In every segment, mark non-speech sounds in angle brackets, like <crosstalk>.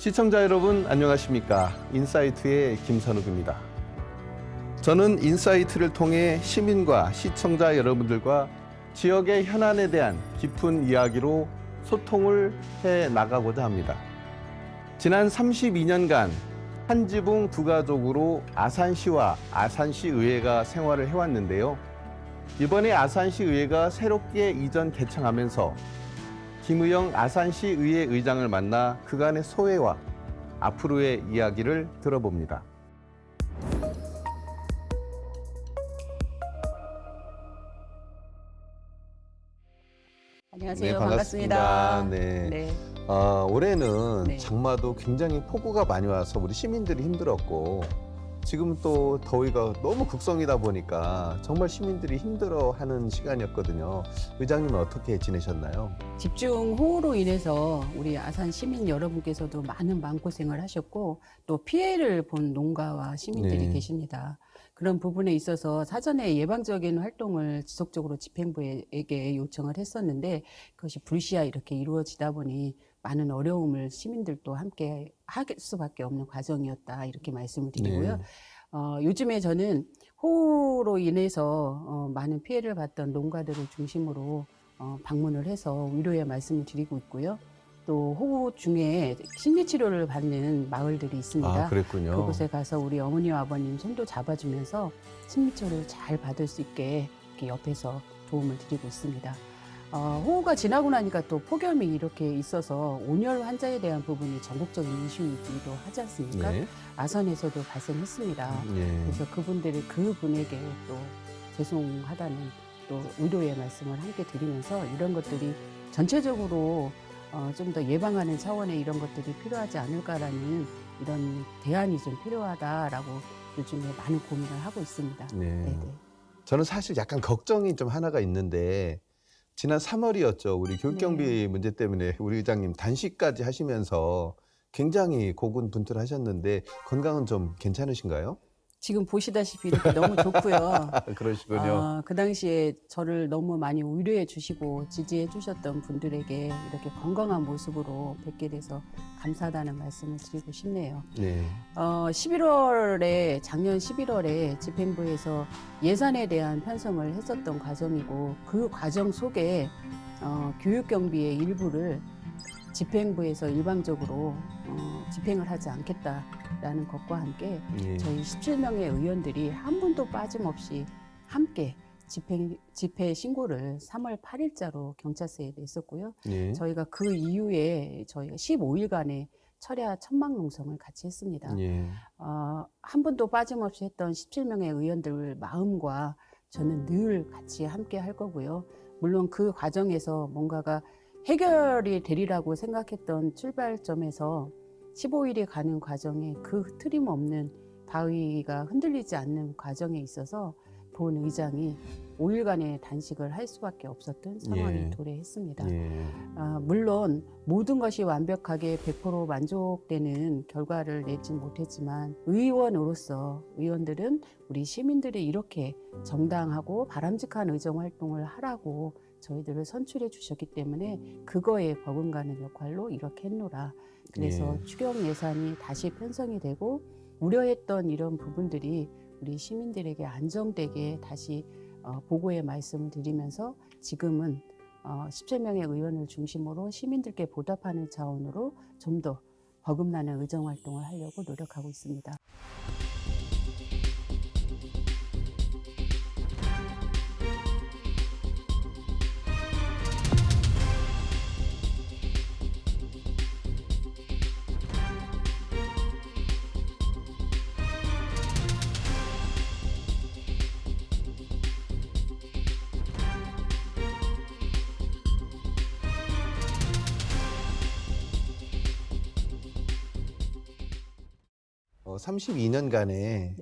시청자 여러분 안녕하십니까 인사이트의 김선욱입니다. 저는 인사이트를 통해 시민과 시청자 여러분들과 지역의 현안에 대한 깊은 이야기로 소통을 해 나가고자 합니다. 지난 32년간 한 지붕 두 가족으로 아산시와 아산시 의회가 생활을 해왔는데요. 이번에 아산시 의회가 새롭게 이전 개청하면서 김의영 아산시 의회 의장을 만나 그간의 소회와 앞으로의 이야기를 들어봅니다. 안녕하세요. 네, 반갑습니다. 반갑습니다. 네. 네. 아, 올해는 네. 장마도 굉장히 폭우가 많이 와서 우리 시민들이 힘들었고 지금 또 더위가 너무 극성이다 보니까 정말 시민들이 힘들어하는 시간이었거든요. 의장님은 어떻게 지내셨나요? 집중 호우로 인해서 우리 아산 시민 여러분께서도 많은 마음고생을 하셨고 또 피해를 본 농가와 시민들이 네. 계십니다. 그런 부분에 있어서 사전에 예방적인 활동을 지속적으로 집행부에게 요청을 했었는데 그것이 불시야 이렇게 이루어지다 보니 많은 어려움을 시민들도 함께 할 수밖에 없는 과정이었다 이렇게 말씀을 드리고요. 네. 어, 요즘에 저는 호우로 인해서 어, 많은 피해를 봤던 농가들을 중심으로 어, 방문을 해서 위로의 말씀을 드리고 있고요. 또 호우 중에 심리 치료를 받는 마을들이 있습니다. 아, 그랬군요. 그곳에 가서 우리 어머니와 아버님 손도 잡아주면서 심리 치료를 잘 받을 수 있게 이렇게 옆에서 도움을 드리고 있습니다. 어, 호우가 지나고 나니까 또 폭염이 이렇게 있어서 온열 환자에 대한 부분이 전국적인 이슈이기도 하지 않습니까? 네. 아산에서도 발생했습니다. 예. 그래서 그분들이 그분에게 또 죄송하다는 또 의료의 말씀을 함께 드리면서 이런 것들이 전체적으로 어, 좀 더 예방하는 차원의 이런 것들이 필요하지 않을까라는 이런 대안이 좀 필요하다라고 요즘에 많은 고민을 하고 있습니다. 네. 네네. 저는 사실 약간 걱정이 좀 하나가 있는데 지난 3월이었죠. 우리 교육경비 네. 문제 때문에 우리 의장님 단식까지 하시면서 굉장히 고군분투하셨는데 건강은 좀 괜찮으신가요? 지금 보시다시피 이렇게 너무 좋고요. 아, <laughs> 그러시군요. 아, 그 당시에 저를 너무 많이 위로해 주시고 지지해 주셨던 분들에게 이렇게 건강한 모습으로 뵙게 돼서 감사하다는 말씀을 드리고 싶네요. 네. 어, 11월에 작년 11월에 집행부에서 예산에 대한 편성을 했었던 과정이고 그 과정 속에 어, 교육 경비의 일부를 집행부에서 일방적으로 어, 집행을 하지 않겠다라는 것과 함께 예. 저희 17명의 의원들이 한 분도 빠짐없이 함께 집행, 집회 신고를 3월 8일자로 경찰서에 냈었고요. 예. 저희가 그 이후에 저희가 15일간의 철야 천막 농성을 같이 했습니다. 예. 어, 한 분도 빠짐없이 했던 17명의 의원들 마음과 저는 늘 같이 함께 할 거고요. 물론 그 과정에서 뭔가가 해결이 되리라고 생각했던 출발점에서 15일이 가는 과정에 그 틀림없는 바위가 흔들리지 않는 과정에 있어서 본 의장이 5일간의 단식을 할 수밖에 없었던 상황이 예. 도래했습니다. 예. 아, 물론 모든 것이 완벽하게 100% 만족되는 결과를 내진 못했지만 의원으로서 의원들은 우리 시민들이 이렇게 정당하고 바람직한 의정 활동을 하라고 저희들을 선출해 주셨기 때문에 그거에 버금가는 역할로 이렇게 했노라. 그래서 예. 추경 예산이 다시 편성이 되고 우려했던 이런 부분들이 우리 시민들에게 안정되게 다시 어, 보고의 말씀을 드리면서 지금은 어, 17명의 의원을 중심으로 시민들께 보답하는 차원으로 좀 더 버금나는 의정 활동을 하려고 노력하고 있습니다. 32년간의 네.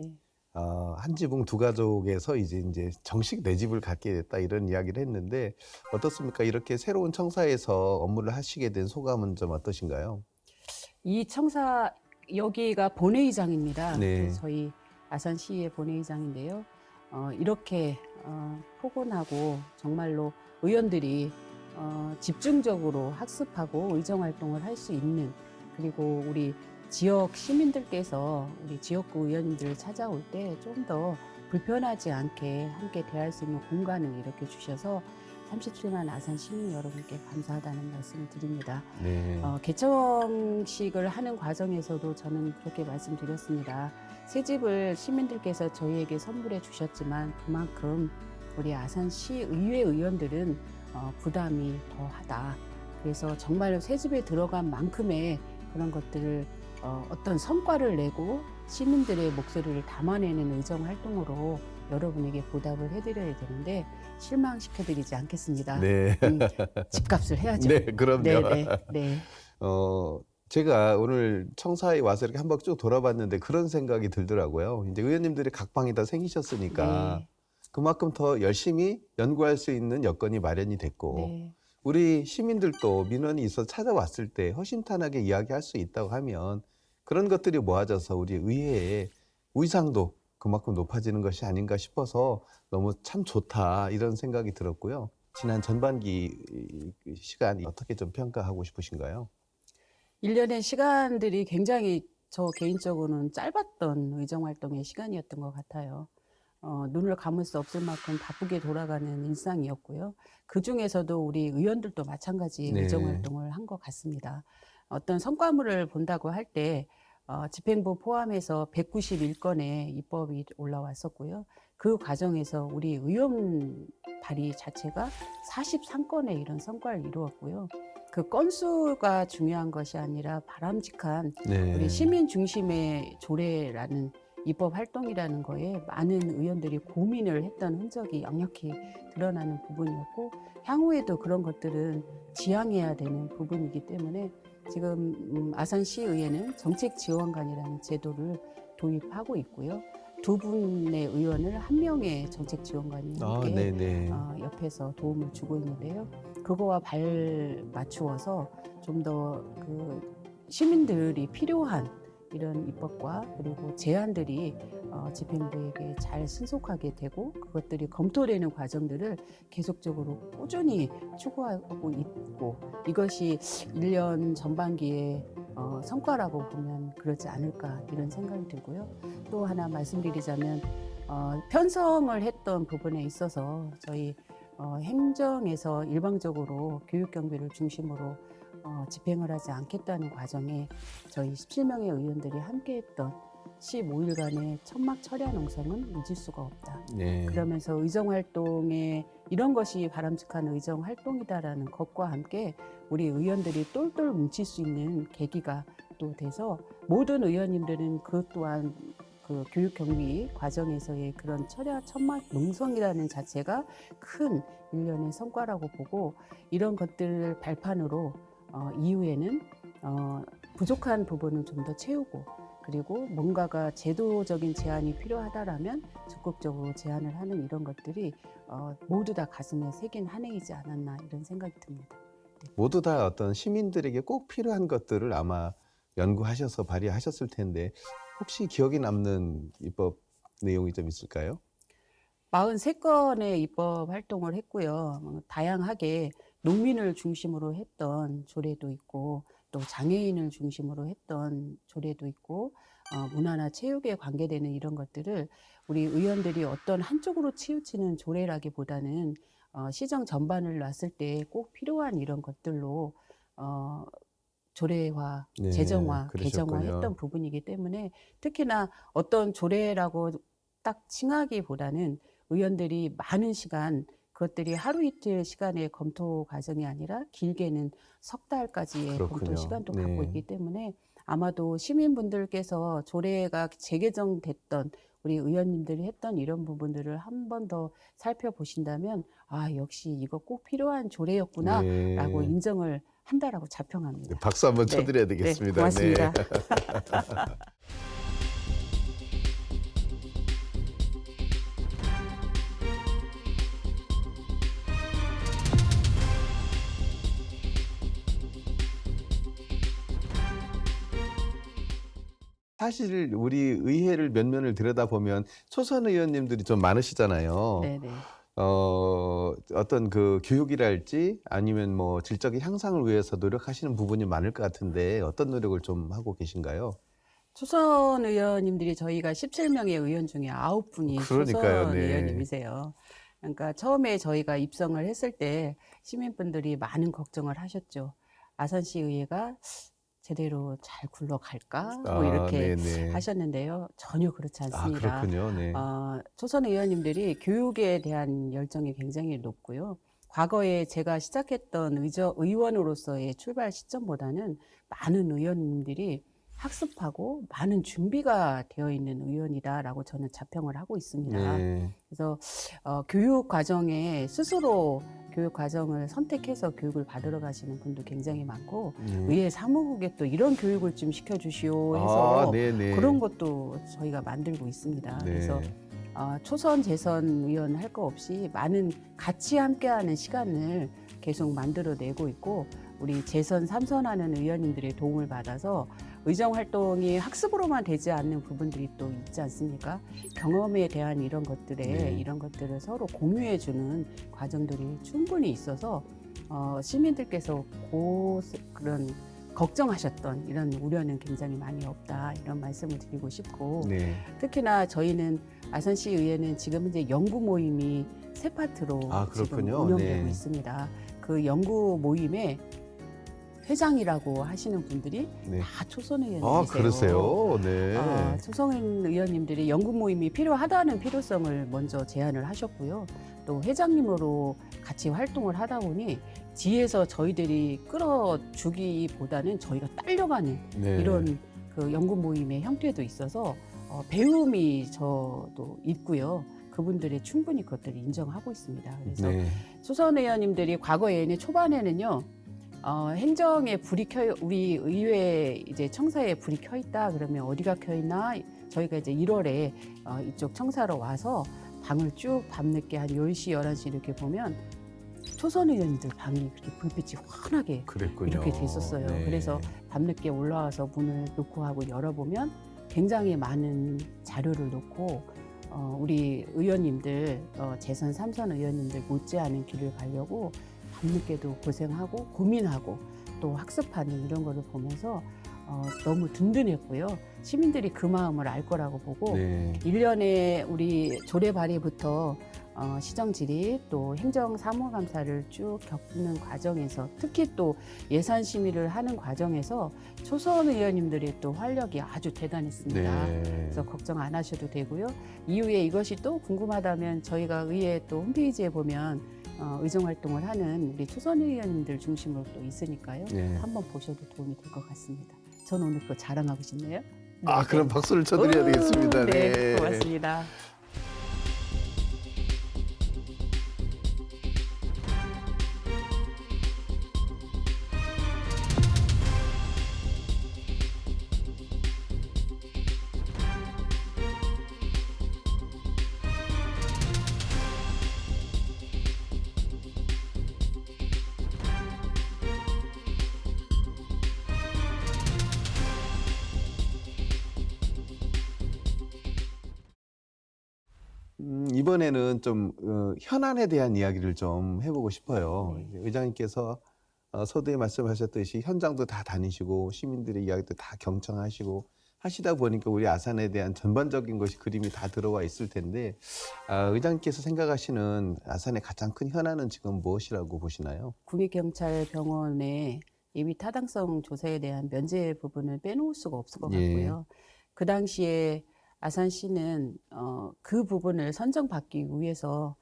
어, 한 지붕 두 가족에서 이제 이제 정식 내 집을 갖게 됐다 이런 이야기를 했는데 어떻습니까? 이렇게 새로운 청사에서 업무를 하시게 된 소감은 좀 어떠신가요? 이 청사 여기가 본회의장입니다. 네. 저희 아산시의 본회의장인데요. 어, 이렇게 어, 포근하고 정말로 의원들이 어, 집중적으로 학습하고 의정 활동을 할 수 있는 그리고 우리 지역 시민들께서 우리 지역구 의원님들을 찾아올 때 좀 더 불편하지 않게 함께 대할 수 있는 공간을 이렇게 주셔서 37만 아산 시민 여러분께 감사하다는 말씀을 드립니다. 네. 어, 개청식을 하는 과정에서도 저는 그렇게 말씀드렸습니다. 새 집을 시민들께서 저희에게 선물해 주셨지만 그만큼 우리 아산시 의회 의원들은 어, 부담이 더하다. 그래서 정말 새 집에 들어간 만큼의 그런 것들을 어, 어떤 성과를 내고 시민들의 목소리를 담아내는 의정 활동으로 여러분에게 보답을 해드려야 되는데 실망시켜드리지 않겠습니다. 네. 음, 집값을 <laughs> 해야죠. 네, 그럼요. 네, 네, 네. 어, 제가 오늘 청사에 와서 이렇게 한 바퀴 쭉 돌아봤는데 그런 생각이 들더라고요. 이제 의원님들이 각 방이 다 생기셨으니까 네. 그만큼 더 열심히 연구할 수 있는 여건이 마련이 됐고 네. 우리 시민들도 민원이 있어 찾아왔을 때 허심탄회하게 이야기할 수 있다고 하면 그런 것들이 모아져서 우리 의회의 위상도 그만큼 높아지는 것이 아닌가 싶어서 너무 참 좋다 이런 생각이 들었고요. 지난 전반기 시간 어떻게 좀 평가하고 싶으신가요? 일년의 시간들이 굉장히 저 개인적으로는 짧았던 의정 활동의 시간이었던 것 같아요. 어, 눈을 감을 수 없을 만큼 바쁘게 돌아가는 일상이었고요. 그 중에서도 우리 의원들도 마찬가지 네. 의정 활동을 한 것 같습니다. 어떤 성과물을 본다고 할 때 어, 집행부 포함해서 191건의 입법이 올라왔었고요. 그 과정에서 우리 의원 발의 자체가 43건의 이런 성과를 이루었고요. 그 건수가 중요한 것이 아니라 바람직한 네. 우리 시민 중심의 조례라는 입법 활동이라는 거에 많은 의원들이 고민을 했던 흔적이 역력히 드러나는 부분이었고 향후에도 그런 것들은 지향해야 되는 부분이기 때문에 지금 음, 아산시의회는 정책지원관이라는 제도를 도입하고 있고요. 두 분의 의원을 한 명의 정책 지원관이 아, 함께 네네. 어, 옆에서 도움을 주고 있는데요. 그거와 발 맞추어서 좀 더 그 시민들이 필요한 이런 입법과 그리고 제안들이 어, 집행부에게 잘 신속하게 되고 그것들이 검토되는 과정들을 계속적으로 꾸준히 추구하고 있고 이것이 1년 전반기에 어, 성과라고 보면 그렇지 않을까 이런 생각이 들고요. 또 하나 말씀드리자면 어, 편성을 했던 부분에 있어서 저희 어, 행정에서 일방적으로 교육 경비를 중심으로 어, 집행을 하지 않겠다는 과정에 저희 17명의 의원들이 함께했던 15일간의 천막 철야 농성은 잊을 수가 없다. 네. 그러면서 의정 활동에 이런 것이 바람직한 의정 활동이다라는 것과 함께 우리 의원들이 똘똘 뭉칠 수 있는 계기가 또 돼서 모든 의원님들은 그 또한 그 교육 경비 과정에서의 그런 철야 천막 농성이라는 자체가 큰 일련의 성과라고 보고 이런 것들을 발판으로 어, 이후에는 어, 부족한 부분을 좀 더 채우고 그리고 뭔가가 제도적인 제안이 필요하다라면 적극적으로 제안을 하는 이런 것들이 어, 모두 다 가슴에 새긴 한 해이지 않았나 이런 생각이 듭니다. 모두 다 어떤 시민들에게 꼭 필요한 것들을 아마 연구하셔서 발의하셨을 텐데 혹시 기억에 남는 입법 내용이 좀 있을까요? 43건의 입법 활동을 했고요. 어, 다양하게 농민을 중심으로 했던 조례도 있고 또 장애인을 중심으로 했던 조례도 있고 어, 문화나 체육에 관계되는 이런 것들을 우리 의원들이 어떤 한쪽으로 치우치는 조례라기보다는 어, 시정 전반을 놨을 때 꼭 필요한 이런 것들로 어, 조례화, 네, 재정화, 그러셨군요. 개정화했던 부분이기 때문에 특히나 어떤 조례라고 딱 칭하기보다는 의원들이 많은 시간 그것들이 하루 이틀 시간의 검토 과정이 아니라 길게는 석 달까지의 검토 그렇군요. 시간도 네. 갖고 있기 때문에 아마도 시민분들께서 조례가 재개정됐던 우리 의원님들이 했던 이런 부분들을 한 번 더 살펴보신다면 아 역시 이거 꼭 필요한 조례였구나라고 네. 인정을 한다라고 자평합니다. 네, 박수 한번 네. 쳐드려야 네, 되겠습니다. 고맙습니다. <laughs> 사실 우리 의회를 몇 면을 들여다보면 초선 의원님들이 좀 많으시잖아요. 네네. 어, 어떤 그 교육이랄지 아니면 뭐 질적인 향상을 위해서 노력하시는 부분이 많을 것 같은데 어떤 노력을 좀 하고 계신가요? 초선 의원님들이 저희가 17명의 의원 중에 9분이 그러니까요, 초선 네. 의원님이세요. 그러니까 처음에 저희가 입성을 했을 때 시민분들이 많은 걱정을 하셨죠. 아산시 의회가 제대로 잘 굴러갈까? 뭐 아, 이렇게 네네. 하셨는데요. 전혀 그렇지 아, 않습니다. 그렇군요. 네. 어, 초선 의원님들이 교육에 대한 열정이 굉장히 높고요. 과거에 제가 시작했던 의저, 의원으로서의 출발 시점보다는 많은 의원님들이 학습하고 많은 준비가 되어 있는 의원이다라고 저는 자평을 하고 있습니다. 네. 그래서 어, 교육 과정에 스스로 교육 과정을 선택해서 교육을 받으러 가시는 분도 굉장히 많고 네. 의회 사무국에 또 이런 교육을 좀 시켜주시오 해서 아. 그런 것도 저희가 만들고 있습니다. 네. 그래서 어, 초선 재선 의원 할 거 없이 많은 같이 함께하는 시간을 계속 만들어내고 있고 우리 재선 삼선하는 의원님들의 도움을 받아서 의정 활동이 학습으로만 되지 않는 부분들이 또 있지 않습니까? 경험에 대한 이런 것들에 네. 이런 것들을 서로 공유해 주는 과정들이 충분히 있어서 어, 시민들께서 고 그런 걱정하셨던 이런 우려는 굉장히 많이 없다 이런 말씀을 드리고 싶고 네. 특히나 저희는 아산시 의회는 지금 현재 연구 모임이 세 파트로 아, 지금. 운영되고 네. 있습니다. 그 연구 모임의 회장이라고 하시는 분들이 네. 다 초선 의원이세요. 아, 그러세요. 네. 아, 초선 의원님들이 연구 모임이 필요하다는 필요성을 먼저 제안을 하셨고요. 또 회장님으로 같이 활동을 하다 보니 뒤에서 저희들이 끌어주기보다는 저희가 딸려가는 네. 이런 그 연구 모임의 형태도 있어서 어, 배움이 저도 있고요. 그분들의 충분히 그것들을 인정하고 있습니다. 그래서 네. 초선 의원님들이 과거에는 초반에는요. 어, 행정에 불이 켜 우리 의회 이제 청사에 불이 켜 있다 그러면 어디가 켜 있나 저희가 이제 1월에 어, 이쪽 청사로 와서 방을 쭉 밤늦게 한 10시 11시 이렇게 보면 초선 의원님들 방이 그렇게 불빛이 환하게 그랬군요. 이렇게 됐었어요. 네. 그래서 밤늦게 올라와서 문을 놓고 하고 열어보면 굉장히 많은 자료를 놓고 어, 우리 의원님들 어, 재선 삼선 의원님들 못지않은 길을 가려고 밤늦게도 고생하고 고민하고 또 학습하는 이런 거를 보면서 어, 너무 든든했고요. 시민들이 그 마음을 알 거라고 보고 네. 일년에 우리 조례 발의부터 어, 시정 질의 또 행정 사무감사를 쭉 겪는 과정에서 특히 또 예산 심의를 하는 과정에서 초선 의원님들의 또 활력이 아주 대단했습니다. 네. 그래서 걱정 안 하셔도 되고요. 이후에 이것이 또 궁금하다면 저희가 의회 또 홈페이지에 보면 어, 의정 활동을 하는 우리 초선 의원님들 중심으로 또 있으니까요. 네. 한번 보셔도 도움이 될 것 같습니다. 저는 오늘 그거 자랑하고 싶네요. 아, 그럼 박수를 쳐드려야 오, 되겠습니다. 네, 고맙습니다. 음, 이번에는 좀 어, 현안에 대한 이야기를 좀 해보고 싶어요. 네. 의장님께서 어, 서두에 말씀하셨듯이 현장도 다 다니시고 시민들의 이야기도 다 경청하시고 하시다 보니까 우리 아산에 대한 전반적인 것이 그림이 다 들어와 있을 텐데 아, 의장님께서 생각하시는 아산의 가장 큰 현안은 지금 무엇이라고 보시나요? 국립경찰병원의 예비 타당성 조사에 대한 면제 부분을 빼놓을 수가 없을 것 예. 같고요. 그 당시에 아산시는 어, 그 부분을 선정받기 위해서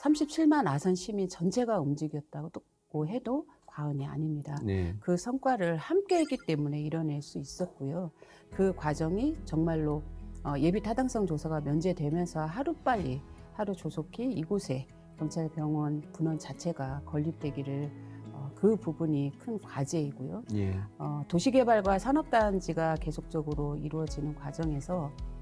37만 아산 시민 전체가 움직였다고 해도 과언이 아닙니다. 네. 그 성과를 함께 했기 때문에 이뤄낼 수 있었고요. 그 과정이 정말로 어, 예비 타당성 조사가 면제되면서 하루빨리 하루 조속히 이곳에 경찰병원 분원 자체가 건립되기를 어, 그 부분이 큰 과제이고요. 예. 어, 도시개발과 산업단지가 계속적으로 이루어지는 과정에서 어,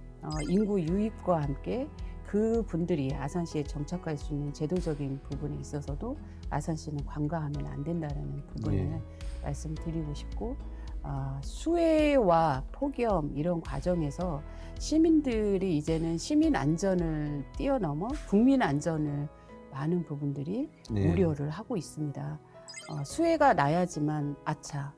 인구 유입과 함께 그 분들이 아산시에 정착할 수 있는 제도적인 부분에 있어서도 아산시는 관과하면 안 된다는 부분을 예. 말씀드리고 싶고 아, 수혜와 폭염 이런 과정에서 시민들이 이제는 시민 안전을 뛰어넘어 국민 안전을 많은 부분들이 네. 우려를 하고 있습니다. 어, 수해가 나야지만 아차,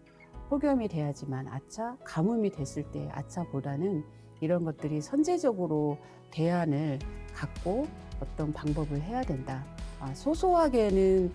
폭염이 돼야지만 아차, 가뭄이 됐을 때 아차보다는 이런 것들이 선제적으로 대안을 갖고 어떤 방법을 해야 된다. 아, 소소하게는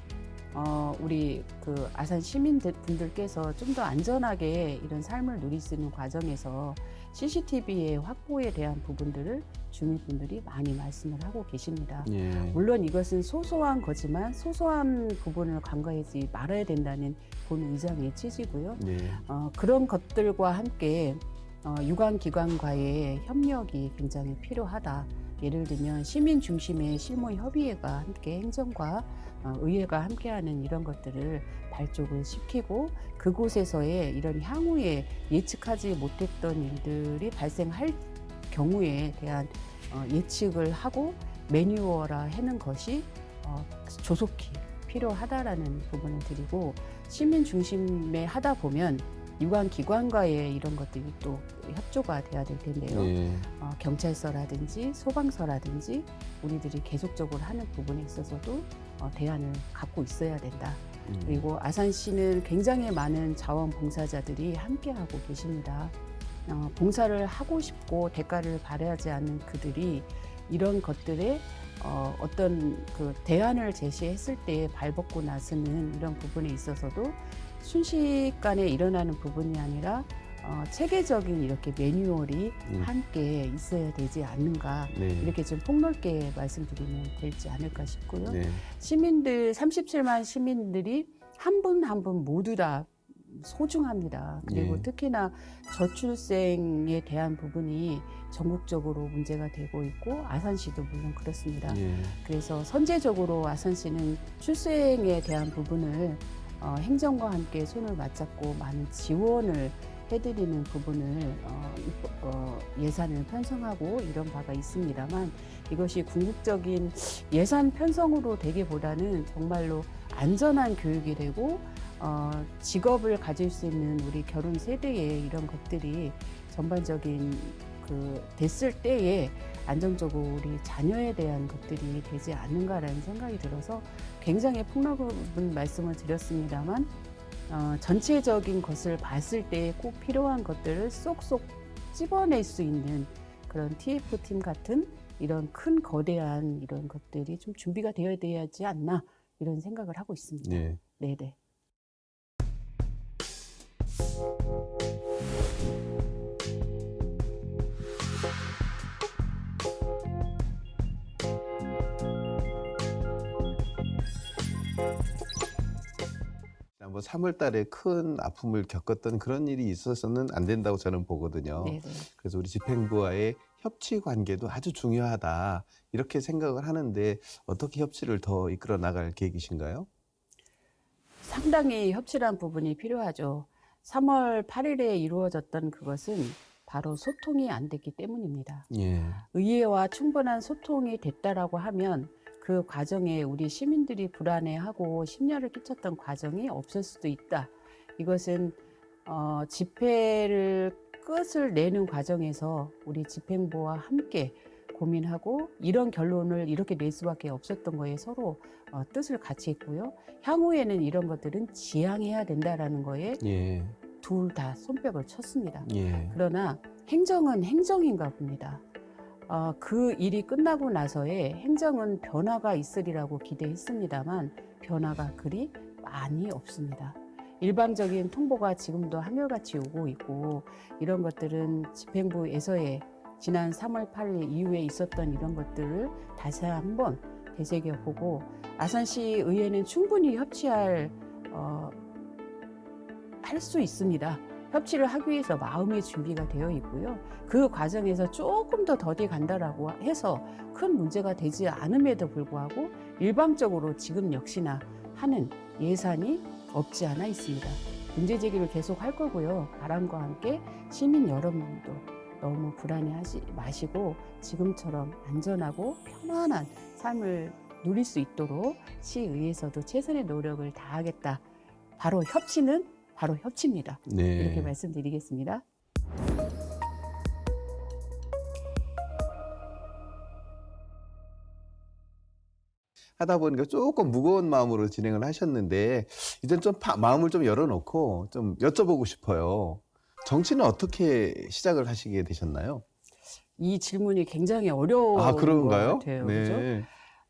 어, 우리 그 아산 시민분들께서 좀 더 안전하게 이런 삶을 누릴 수 있는 과정에서 CCTV의 확보에 대한 부분들을 주민분들이 많이 말씀을 하고 계십니다. 예. 물론 이것은 소소한 거지만 소소한 부분을 간과하지 말아야 된다는 본 의장의 취지고요. 네. 어, 그런 것들과 함께 어, 유관기관과의 협력이 굉장히 필요하다. 예를 들면 시민 중심의 실무 협의회가 함께 행정과 어, 의회가 함께하는 이런 것들을 발족을 시키고 그곳에서의 이런 향후에 예측하지 못했던 일들이 발생할 경우에 대한 어, 예측을 하고 매뉴얼화 하는 것이 어, 조속히 필요하다라는 부분을 드리고 시민 중심에 하다 보면 유관 기관과의 이런 것들이 또 협조가 돼야 될 텐데요. 예. 어, 경찰서라든지 소방서라든지 우리들이 계속적으로 하는 부분에 있어서도 어, 대안을 갖고 있어야 된다. 음. 그리고 아산시는 굉장히 많은 자원봉사자들이 함께하고 계십니다. 어, 봉사를 하고 싶고 대가를 바라지 않는 그들이 이런 것들에 어, 어떤 그 대안을 제시했을 때 발벗고 나서는 이런 부분에 있어서도 순식간에 일어나는 부분이 아니라 어, 체계적인 이렇게 매뉴얼이 음. 함께 있어야 되지 않는가 네. 이렇게 좀 폭넓게 말씀드리면 될지 않을까 싶고요. 네. 시민들 37만 시민들이 한 분 한 분 모두 다 소중합니다. 그리고 예. 특히나 저출생에 대한 부분이 전국적으로 문제가 되고 있고 아산시도 물론 그렇습니다. 예. 그래서 선제적으로 아산시는 출생에 대한 부분을 어, 행정과 함께 손을 맞잡고 많은 지원을 해드리는 부분을 어, 입- 어, 예산을 편성하고 이런 바가 있습니다만 이것이 궁극적인 예산 편성으로 되기보다는 정말로 안전한 교육이 되고 어, 직업을 가질 수 있는 우리 결혼 세대의 이런 것들이 전반적인 그 됐을 때에 안정적으로 우리 자녀에 대한 것들이 되지 않는가라는 생각이 들어서 굉장히 폭넓은 말씀을 드렸습니다만 어, 전체적인 것을 봤을 때 꼭 필요한 것들을 쏙쏙 찝어낼 수 있는 그런 TF팀 같은 이런 큰 거대한 이런 것들이 좀 준비가 되어야 되지 않나 이런 생각을 하고 있습니다. 네. 네네. 3월 달에 큰 아픔을 겪었던 그런 일이 있어서는 안 된다고 저는 보거든요. 네네. 그래서 우리 집행부와의 협치 관계도 아주 중요하다. 이렇게 생각을 하는데 어떻게 협치를 더 이끌어 나갈 계획이신가요? 상당히 협치란 부분이 필요하죠. 3월 8일에 이루어졌던 그것은 바로 소통이 안 됐기 때문입니다. 예. 의회와 충분한 소통이 됐다라고 하면 그 과정에 우리 시민들이 불안해하고 심려를 끼쳤던 과정이 없을 수도 있다. 이것은 어, 집회를 끝을 내는 과정에서 우리 집행부와 함께 고민하고 이런 결론을 이렇게 낼 수밖에 없었던 거에 서로 어, 뜻을 같이 했고요. 향후에는 이런 것들은 지양해야 된다라는 거에 예. 둘다 손뼉을 쳤습니다. 예. 그러나 행정은 행정인가 봅니다. 어, 그 일이 끝나고 나서의 행정은 변화가 있으리라고 기대했습니다만 변화가 그리 많이 없습니다. 일방적인 통보가 지금도 한결같이 오고 있고 이런 것들은 집행부에서의 지난 3월 8일 이후에 있었던 이런 것들을 다시 한번 되새겨 보고 아산시 의회는 충분히 협치할 어, 할 수 있습니다. 협치를 하기 위해서 마음의 준비가 되어 있고요. 그 과정에서 조금 더 더디 간다라고 해서 큰 문제가 되지 않음에도 불구하고 일방적으로 지금 역시나 하는 예산이 없지 않아 있습니다. 문제 제기를 계속 할 거고요. 바람과 함께 시민 여러분도 너무 불안해하지 마시고 지금처럼 안전하고 편안한 삶을 누릴 수 있도록 시의회에서도 최선의 노력을 다하겠다. 바로 협치는 바로 협치입니다. 네. 이렇게 말씀드리겠습니다. 하다 보니까 조금 무거운 마음으로 진행을 하셨는데 이젠 좀 파- 마음을 좀 열어놓고 좀 여쭤보고 싶어요. 정치는 어떻게 시작을 하시게 되셨나요? 이 질문이 굉장히 어려운 아 그런가요? 것 같아요. 그죠? 네.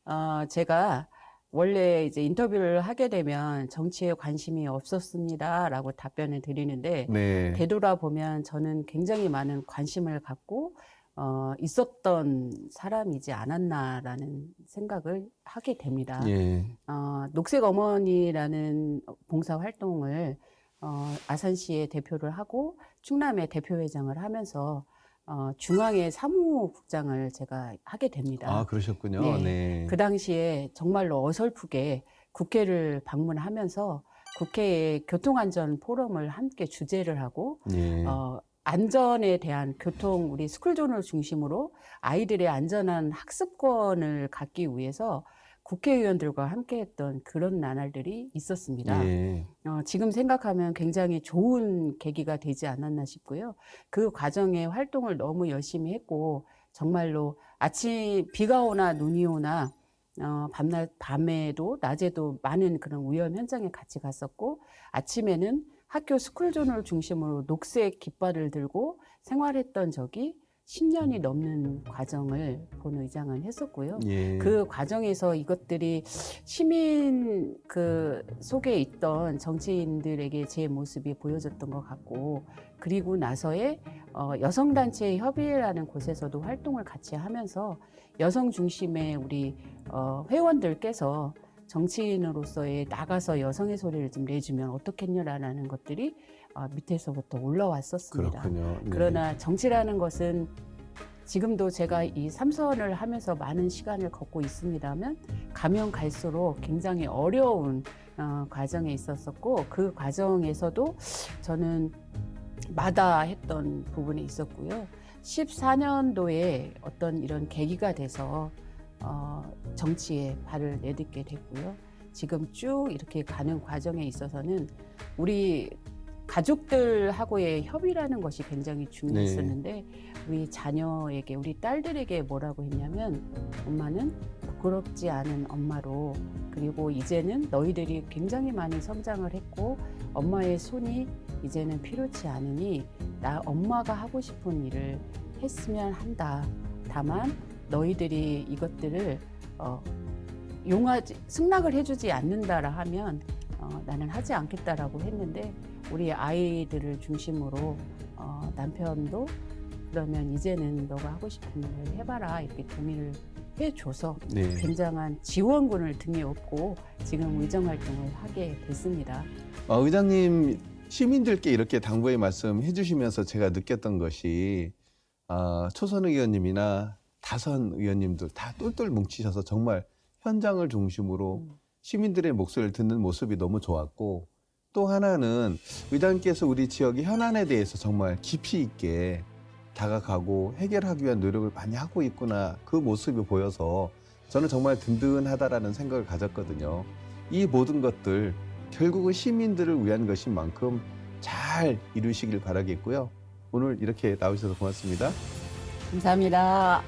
어, 제가 원래 이제 인터뷰를 하게 되면 정치에 관심이 없었습니다라고 답변을 드리는데 네. 되돌아보면 저는 굉장히 많은 관심을 갖고 어, 있었던 사람이지 않았나라는 생각을 하게 됩니다. 예. 어, 녹색 어머니라는 봉사 활동을 어, 아산시의 대표를 하고 충남의 대표회장을 하면서 어, 중앙의 사무국장을 제가 하게 됩니다. 아 그러셨군요. 네. 네. 그 당시에 정말로 어설프게 국회를 방문하면서 국회의 교통안전 포럼을 함께 주재를 하고 예. 어, 안전에 대한 교통 우리 스쿨존을 중심으로 아이들의 안전한 학습권을 갖기 위해서 국회의원들과 함께했던 그런 나날들이 있었습니다. 예. 어, 지금 생각하면 굉장히 좋은 계기가 되지 않았나 싶고요. 그 과정에 활동을 너무 열심히 했고 정말로 아침 비가 오나 눈이 오나 어, 밤낮 밤에도 낮에도 많은 그런 위험 현장에 같이 갔었고 아침에는 학교 스쿨존을 중심으로 녹색 깃발을 들고 생활했던 적이 10년이 넘는 과정을 본 의장은 했었고요. 예. 그 과정에서 이것들이 시민 그 속에 있던 정치인들에게 제 모습이 보여졌던 것 같고 그리고 나서의 어, 여성단체 협의회라는 곳에서도 활동을 같이 하면서 여성 중심의 우리 어, 회원들께서 정치인으로서의 나가서 여성의 소리를 좀 내주면 어떻겠냐라는 것들이 어, 밑에서부터 올라왔었습니다. 그렇군요. 네. 그러나 정치라는 것은 지금도 제가 이 삼선을 하면서 많은 시간을 걷고 있습니다만 가면 갈수록 굉장히 어려운 어, 과정에 있었었고 그 과정에서도 저는 마다했던 부분이 있었고요. 14년도에 어떤 이런 계기가 돼서 어, 정치에 발을 내딛게 됐고요. 지금 쭉 이렇게 가는 과정에 있어서는 우리 가족들하고의 협의라는 것이 굉장히 중요했었는데 우리 자녀에게 우리 딸들에게 뭐라고 했냐면 엄마는 부끄럽지 않은 엄마로 그리고 이제는 너희들이 굉장히 많이 성장을 했고 엄마의 손이 이제는 필요치 않으니 나 엄마가 하고 싶은 일을 했으면 한다. 다만 너희들이 이것들을 어, 용하지 승낙을 해주지 않는다라 하면 어, 나는 하지 않겠다라고 했는데 우리 아이들을 중심으로 어, 남편도 그러면 이제는 너가 하고 싶은 일을 해봐라 이렇게 동의를 해줘서 네. 굉장한 지원군을 등에 업고 지금 의정 활동을 하게 됐습니다. 어, 의장님 시민들께 이렇게 당부의 말씀 해주시면서 제가 느꼈던 것이 아, 초선 의원님이나 다선 의원님들 다 똘똘 뭉치셔서 정말 현장을 중심으로 음. 시민들의 목소리를 듣는 모습이 너무 좋았고 또 하나는 의장님께서 우리 지역의 현안에 대해서 정말 깊이 있게 다가가고 해결하기 위한 노력을 많이 하고 있구나 그 모습이 보여서 저는 정말 든든하다라는 생각을 가졌거든요. 이 모든 것들 결국은 시민들을 위한 것인 만큼 잘 이루시길 바라겠고요. 오늘 이렇게 나오셔서 고맙습니다. 감사합니다.